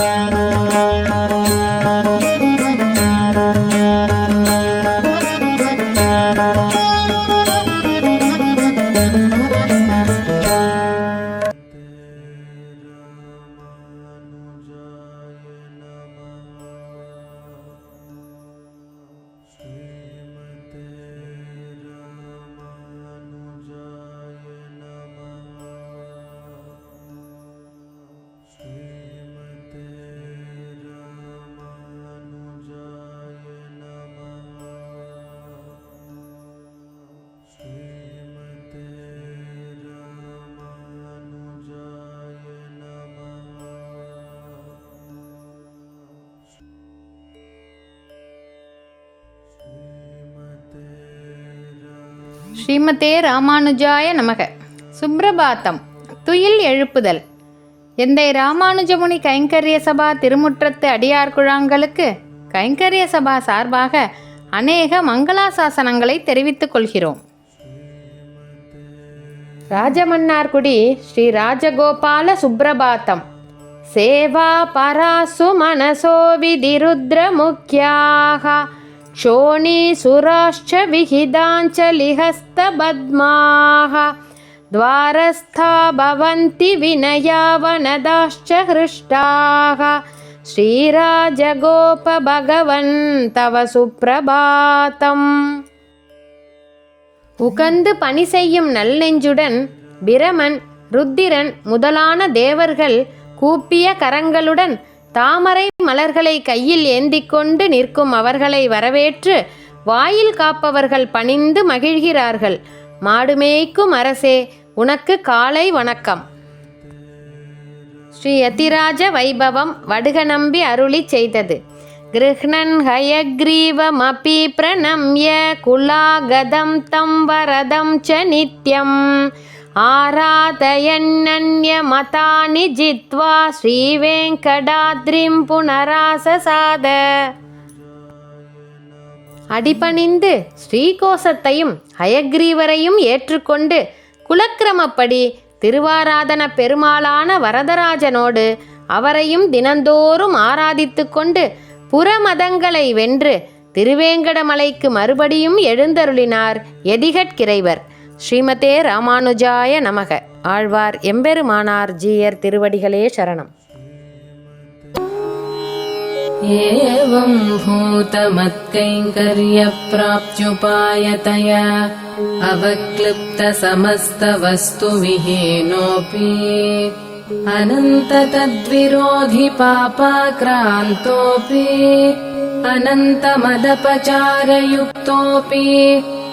Música ஸ்ரீமதே ராமானுஜாய நமக. சுப்ரபாத்தம். துயில் எழுப்புதல். எந்தை ராமானுஜமுனி கைங்கரிய சபா திருமுற்றத்து அடியார் குழாங்களுக்கு கைங்கரிய சபா சார்பாக அநேக மங்களாசாசனங்களை தெரிவித்துக் கொள்கிறோம். ராஜமன்னார்குடி ஸ்ரீ ராஜகோபால சுப்ரபாத்தம். சேவா பராசு மனசோ விதிருத்ர முக்கியாக क्षोणीसुराश्च विहिताञ्चलिहस्तपद्माः द्वारस्था भवन्ति विनयावनदाश्च हृष्टाः श्रीराजगोपभगवन् तव சுப்பிரபாதம் உகந்து பணி செய்யும் நல் நெஞ்சுடன் பிரமன் ருத்திரன் முதலான தேவர்கள் கூப்பிய கரங்களுடன் தாமரை மலர்களை கையில் ஏந்தி கொண்டு நிற்கும் அவர்களை வரவேற்று வாயில் காப்பவர்கள் பணிந்து மகிழ்கிறார்கள். மாடுமேய்க்கும் அரசே உனக்கு காலை வணக்கம். ஸ்ரீ யதிராஜ வைபவம் வடுக நம்பி அருளி செய்தது. கிருஹ்ணன் ஹயக்ரீவமபி பிரணம்ய குலாகதம் தம் வரதம் ச நித்யம். ஆராதயன்னன்யமதானி ஜித்வா ஸ்ரீவேங்கடாத்ரிம் புனராசசாத அடிபணிந்து ஸ்ரீகோசத்தையும் ஹயக்ரீவரையும் ஏற்றுக்கொண்டு குலக்கிரமப்படி திருவாராதன பெருமாளான வரதராஜனோடு அவரையும் தினந்தோறும் ஆராதித்து கொண்டு புறமதங்களை வென்று திருவேங்கடமலைக்கு மறுபடியும் எழுந்தருளினார் எதிகட்கிரைவர் ஸ்ரீமதே ராமானுஜாய நமக ஆழ்வார் எம்பெருமானார் ஜீயர் திருவடிகளே சரணம் एवम् भूतमत्कैङ्कर्यप्राप्त्युपायतया अवक्लिप्तसमस्तवस्तुविहीनोऽपि अनन्ततद्विरोधि पापाक्रान्तोऽपि अनन्तमदपचारयुक्तोऽपि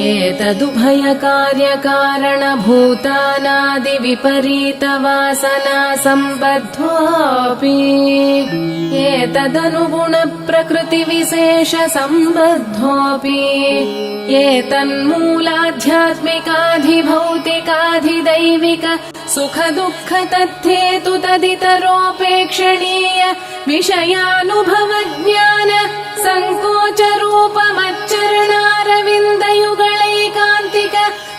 एतदुभयकार्यकारणभूतानादिविपरीतवासना सम्बद्धोऽपि एतदनुगुणप्रकृतिविशेषसम्बद्धोऽपि। एतन्मूलाध्यात्मिकाधिभौतिकाधिदैविक सुखदुःखतथ्येतु तदितरोपेक्षणीय विषयानुभवज्ञान सङ्कोचरूपमच्चरणारविन्दयुगलैकान्तिक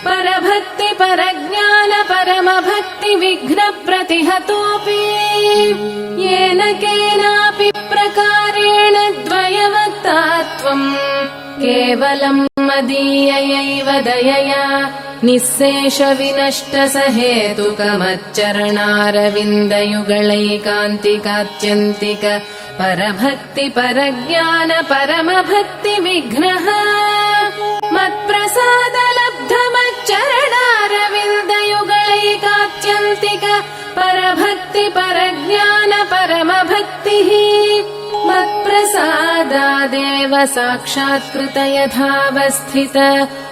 परभक्ति परज्ञान परमभक्ति विघ्नप्रतिहतोऽपि येन केनापि प्रकारेण द्वयवक्तात्वम् केवलम् मदीययैव दयया निःशेषविनष्टसहेतुकमच्चरणारविन्दयुगलैकान्तिकात्यन्तिक परभक्ति परज्ञान परमभक्ति विघ्नः मत्प्रसादलब्धमच्चरणारविन्दयुगलैकात्यन्तिक परभक्ति परज्ञान परमभक्तिः। मत्प्रसादादेव साक्षात्कृत यथावस्थित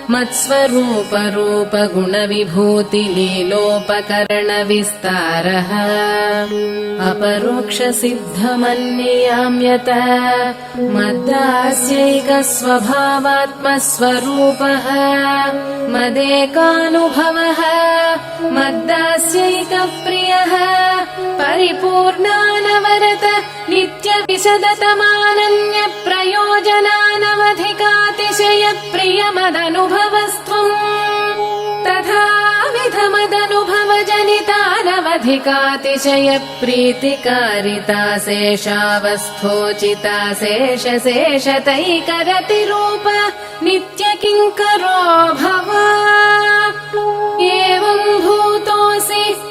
मत्स्वरूपरूपगुणविभूतिलीलोपकरणविस्तारः। अपरोक्षसिद्धमन्ययाम्यत मद्दास्यैकस्वभावात्मस्वरूपः। मदेकानुभवः। मद्दास्यैकप्रियः। परिपूर्णानवरत नित्यविशदतमानन्यप्रयोजनानवधिकातिशयप्रियमदनुभवस्त्वम् तथाविधमदनुभवजनितानवधिकातिशयप्रीतिकारिता शेषावस्थोचिता शेषशेषतैकरतिरूप नित्यकिङ्करो भव? एवम् भूतोऽसि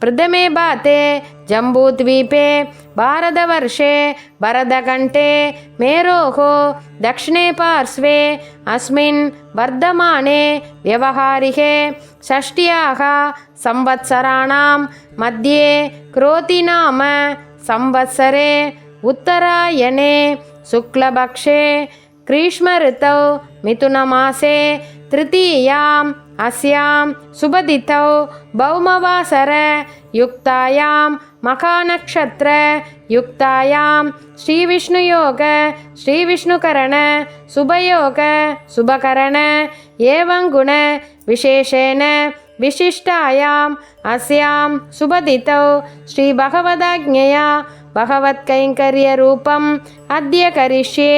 प्रथमे बाते जम्बूद्वीपे भारतवर्षे भरतकण्ठे मेरोः दक्षिणे पार्श्वे अस्मिन् वर्धमाने व्यवहारिके षष्ट्याः संवत्सराणां मध्ये क्रोतिनाम संवत्सरे उत्तरायणे शुक्लपक्षे ग्रीष्मऋतौ मिथुनमासे तृतीयाम् अस्यां सुबदितौ भौमवासर युक्तायां मखानक्षत्र युक्तायां श्रीविष्णुयोग श्रीविष्णुकरण शुभयोग शुभकरण एवं गुण विशेषेण विशिष्टायाम् अस्यां सुबदितौ श्रीभगवदाज्ञया भगवत्कैङ्कर्यरूपम् अद्य करिष्ये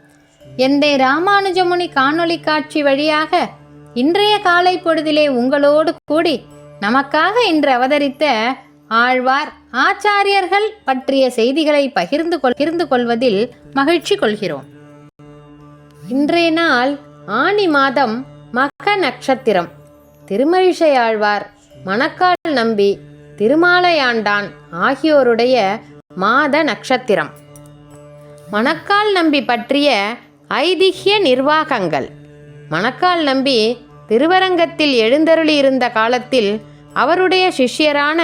எந்தை ராமானுஜமுனி காணொளி காட்சி வழியாக இன்றைய காலை பொழுதிலே உங்களோடு கூடி நமக்காக இன்று அவதரித்த ஆழ்வார் ஆச்சாரியர்கள் பற்றிய செய்திகளை பகிர்ந்து கொள் பகிர்ந்து கொள்வதில் மகிழ்ச்சி கொள்கிறோம். இன்றைய நாள் ஆனி மாதம் மக நட்சத்திரம். திருமழிசை ஆழ்வார் மணக்கால் நம்பி திருமாலையாண்டான் ஆகியோருடைய மாத நட்சத்திரம். மணக்கால் நம்பி பற்றிய ஐதிஹ்ய நிர்வாகங்கள். மணக்கால் நம்பி திருவரங்கத்தில் எழுந்தருளி இருந்த காலத்தில் அவருடைய சிஷ்யரான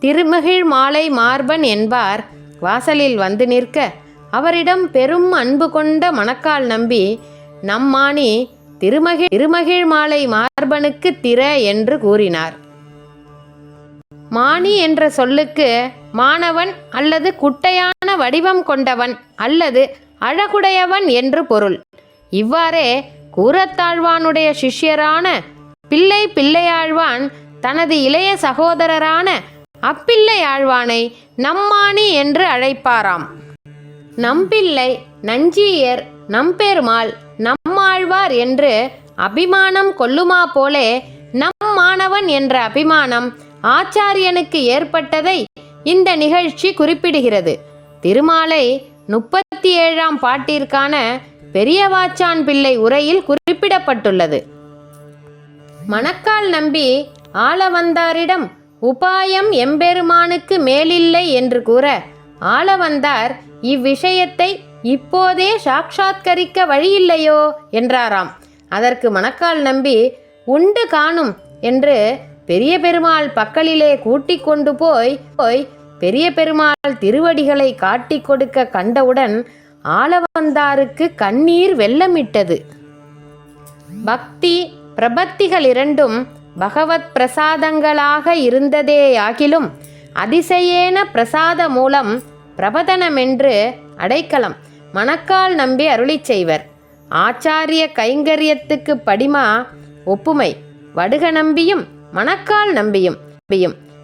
திருமகிழ் மாலை மார்பன் என்பார். வாசலில் வந்து நிற்க அவரிடம் பெரும் அன்பு கொண்ட மணக்கால் நம்பி நம்மானி திருமகிழ் திருமகிழ் மாலை மார்பனுக்கு திற என்று கூறினார். மானி என்ற சொல்லுக்கு மாணவன் அல்லது குட்டையான வடிவம் கொண்டவன் அல்லது அழகுடையவன் என்று பொருள். இவ்வாறே கூரத்தாழ்வானுடைய சிஷ்யரான பிள்ளை பிள்ளையாழ்வான் தனது இளைய சகோதரரான அப்பிள்ளையாழ்வானை நம்மானி என்று அழைப்பாராம். நம்பிள்ளை நஞ்சியர் நம்பெருமாள் நம்மாழ்வார் என்று அபிமானம் கொள்ளுமா போலே நம் மாணவன் என்ற அபிமானம் ஆச்சாரியனுக்கு ஏற்பட்டதை இந்த நிகழ்ச்சி குறிப்பிடுகிறது. திருமாலை முப்பத்தி ஏழாம் பாட்டிற்கான பெரியவாச்சான் பிள்ளை உரையில் குறிப்பிடப்பட்டுள்ளது. மணக்கால் நம்பி ஆளவந்தாரிடம் உபாயம் எம்பெருமானுக்கு மேலில்லை என்று கூற ஆளவந்தார் இவ்விஷயத்தை இப்போதே சாட்சாத்கரிக்க வழியில்லையோ என்றாராம். அதற்கு மணக்கால் நம்பி உண்டு காணும் என்று பெரிய பெருமாள் பக்கலிலே கூட்டிக் கொண்டு போய் போய் பெரிய பெருமாள் திருவடிகளை காட்டிக் கொடுக்க கண்டவுடன் ஆளவந்தாருக்கு கண்ணீர் வெள்ளமிட்டது. பக்தி பிரபத்திகள் இரண்டும் பகவத் பிரசாதங்களாக இருந்ததேயாகிலும் அதிசயேன பிரசாத மூலம் பிரபதனமென்று அடைக்கலம் மணக்கால் நம்பி அருளி செய்வர். ஆச்சாரிய கைங்கரியத்துக்கு படிமா ஒப்புமை. வடுக நம்பியும் மணக்கால் நம்பியும் நம்பியும்.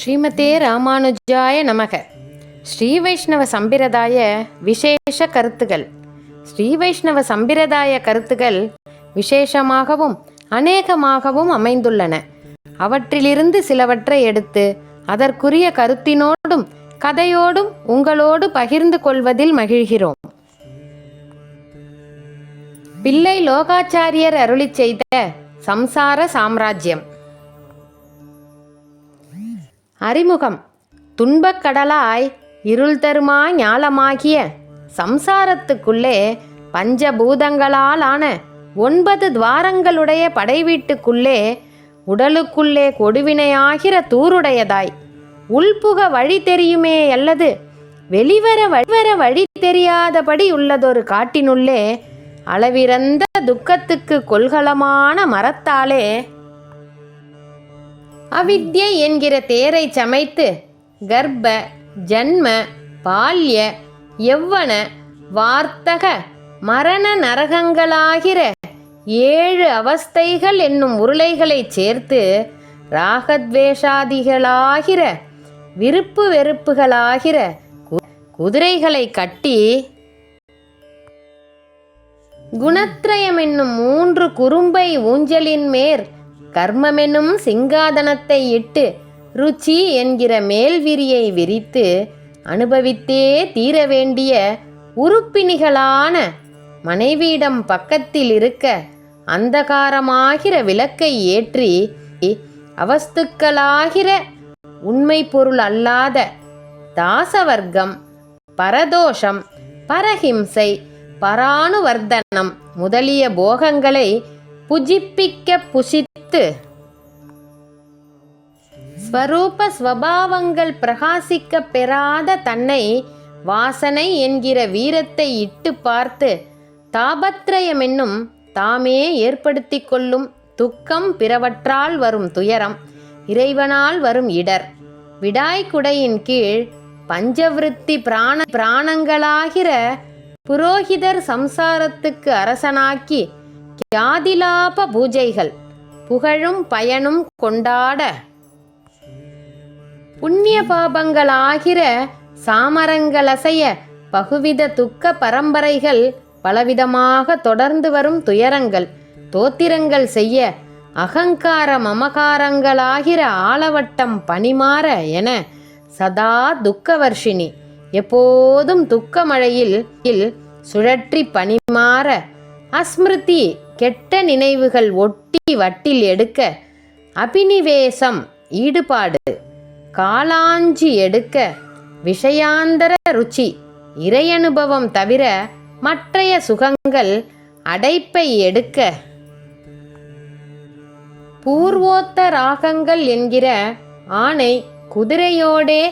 ஸ்ரீமதே ராமானுஜாய நமக. ஸ்ரீ வைஷ்ணவ சம்பிரதாய விசேஷ கருத்துகள். ஸ்ரீ வைஷ்ணவ சம்பிரதாய கருத்துகள் விசேஷமாகவும் அநேகமாகவும் அமைந்துள்ளன. அவற்றிலிருந்து சிலவற்றை எடுத்து அதற்குரிய கருத்தினோடும் கதையோடும் உங்களோடு பகிர்ந்து கொள்வதில் மகிழ்கிறோம். பிள்ளை லோகாச்சாரியர் அருளி செய்த சம்சார சாம்ராஜ்யம். அறிமுகம். துன்பக் கடலாய் இருள் தருமா ஞாலமாகிய சம்சாரத்துக்குள்ளே பஞ்சபூதங்களாலான ஆன ஒன்பது துவாரங்களுடைய படைவீட்டுக்குள்ளே உடலுக்குள்ளே கொடுவினையாகிற தூருடையதாய். உள்புக வழி தெரியுமே அல்லது வெளிவர வழிவர வழி தெரியாதபடி உள்ளதொரு காட்டினுள்ளே அளவிறந்த துக்கத்துக்கு கொள்கலமான மரத்தாலே அவித்யை என்கிற தேரை சமைத்து கர்ப்ப ஜன்ம பால்ய எவ்வன வார்த்தக மரண நரகங்களாகிற ஏழு அவஸ்தைகள் என்னும் உருளைகளைச் சேர்த்து ராகத்வேஷாதிகளாகிற விருப்பு வெறுப்புகளாகிற கு- குதிரைகளை கட்டி குணத்ரயம் என்னும் மூன்று குறும்பை ஊஞ்சலின் மேற் கர்மமெனும் சிங்காதனத்தை இட்டு ருச்சி என்கிற மேல்விரியை விரித்து அனுபவித்தே தீர வேண்டிய உறுப்பினிகளான மனைவியிடம் பக்கத்தில் இருக்க அந்தகாரமாகிற விளக்கை ஏற்றி அவஸ்துக்களாகிற உண்மை பொருள் அல்லாத தாசவர்க்கம் பரதோஷம் பரஹிம்சை பராணுவர்தனம் முதலிய போகங்களை புஜிப்பிக்க பத்து ஸ்வரூப ஸ்வபாவங்கள் பிரகாசிக்க பெறாத தன்னை வாசனை என்கிற வீரத்தை இட்டு பார்த்து தாபத்ரயம் என்னும் தாமே ஏற்படுத்தி கொள்ளும் துக்கம் பிறவற்றால் வரும் துயரம் இறைவனால் வரும் இடர். விடாய்குடையின் கீழ் பஞ்சவிருத்தி பிராண பிராணங்களாகிற புரோகிதர் சம்சாரத்துக்கு அரசனாக்கி கியாதிலாப பூஜைகள் புகழும் பயனும் கொண்டாட. புண்ணிய பாபங்களாகிற சாமரங்களசைய பகுவித துக்க பரம்பரைகள் பலவிதமாக தொடர்ந்து வரும் துயரங்கள் தோத்திரங்கள் செய்ய அகங்கார மமகாரங்களாகிற ஆலவட்டம் பனிமாற என சதா துக்கவர்ஷினி. எப்போதும் துக்க மழையில் இல் சுழற்றி பனிமாற அஸ்மிருதி கெட்ட நினைவுகள் ஒட்டி வட்டில் எடுக்க அபினிவேசம் ஈடுபாடு. காலாஞ்சி எடுக்க விஷயாந்தர ருச்சி. இறையனுபவம் தவிர மற்றைய சுகங்கள் அடைப்பை எடுக்க. பூர்வோத்த ராகங்கள் என்கிற ஆணை குதிரையோடே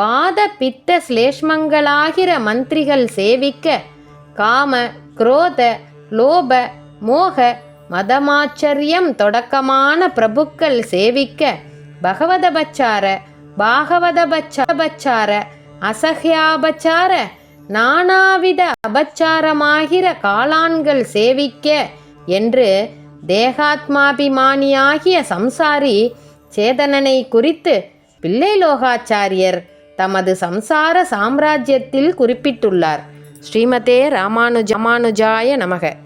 வாத பித்த சிலேஷ்மங்களாகிற மந்திரிகள் சேவிக்க காம குரோத லோப மோக மதமாச்சரியம் தொடக்கமான பிரபுக்கள் சேவிக்க பகவதபச்சார பாகவதபச்சார அசஹ்யாபச்சார நானாவித அபச்சாரமாகிற காளான்கள் சேவிக்க என்று தேகாத்மாபிமானியாகிய சம்சாரி சேதனனை குறித்து பிள்ளைலோகாச்சாரியர் தமது சம்சார சாம்ராஜ்யத்தில் குறிப்பிட்டுள்ளார். ஸ்ரீமதே ராமானுஜமானுஜாய நமக.